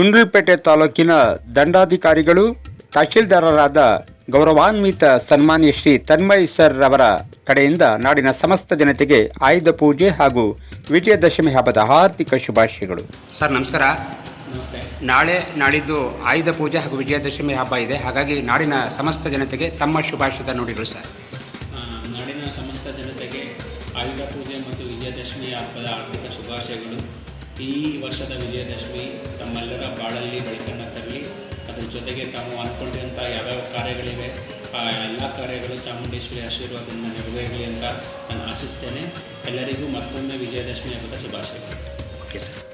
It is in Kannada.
ಕುಂಡ್ಲುಪೇಟೆ ತಾಲೂಕಿನ ದಂಡಾಧಿಕಾರಿಗಳು ತಹಶೀಲ್ದಾರರಾದ ಗೌರವಾನ್ವಿತ ಸನ್ಮಾನ್ಯ ಶ್ರೀ ತನ್ಮಯ್ ಸರ್ ಅವರ ಕಡೆಯಿಂದ ನಾಡಿನ ಸಮಸ್ತ ಜನತೆಗೆ ಆಯುಧ ಪೂಜೆ ಹಾಗೂ ವಿಜಯದಶಮಿ ಹಬ್ಬದ ಹಾರ್ದಿಕ ಶುಭಾಶಯಗಳು. ಸರ್ ನಮಸ್ಕಾರ. ನಮಸ್ತೆ ನಾಳೆ ನಾಳಿದ್ದು ಆಯುಧ ಪೂಜೆ ಹಾಗೂ ವಿಜಯದಶಮಿ ಹಬ್ಬ ಇದೆ. ಹಾಗಾಗಿ ನಾಡಿನ ಸಮಸ್ತ ಜನತೆಗೆ ತಮ್ಮ ಶುಭಾಶಯದ ನುಡಿಗಳು ಸರ್. ನಾಡಿನ ಸಮಸ್ತ ಜನತೆಗೆ ಆಯುಧ ಪೂಜೆ ಮತ್ತು ವಿಜಯದಶಮಿ ಹಬ್ಬದ ಆರ್ಥಿಕ ಶುಭಾಶಯಗಳು. ಈ ವರ್ಷದ ವಿಜಯದಶಮಿ ಬಾಳಲ್ಲಿ ಬೆಳಕನ್ನು ತರಲಿ, ಅದ್ರ ಜೊತೆಗೆ ತಾವು ಅಂದ್ಕೊಂಡಿರುವಂಥ ಯಾವ್ಯಾವ ಕಾರ್ಯಗಳಿವೆ, ಆ ಎಲ್ಲ ಕಾರ್ಯಗಳು ಚಾಮುಂಡೇಶ್ವರಿ ಆಶೀರ್ವಾದದಿಂದ ನೆರವೇರಲಿ ಅಂತ ನಾನು ಆಶಿಸ್ತೇನೆ. ಎಲ್ಲರಿಗೂ ಮತ್ತೊಮ್ಮೆ ವಿಜಯದಶಮಿ ಹಬ್ಬದ ಶುಭಾಶಯಗಳು. Okay sir.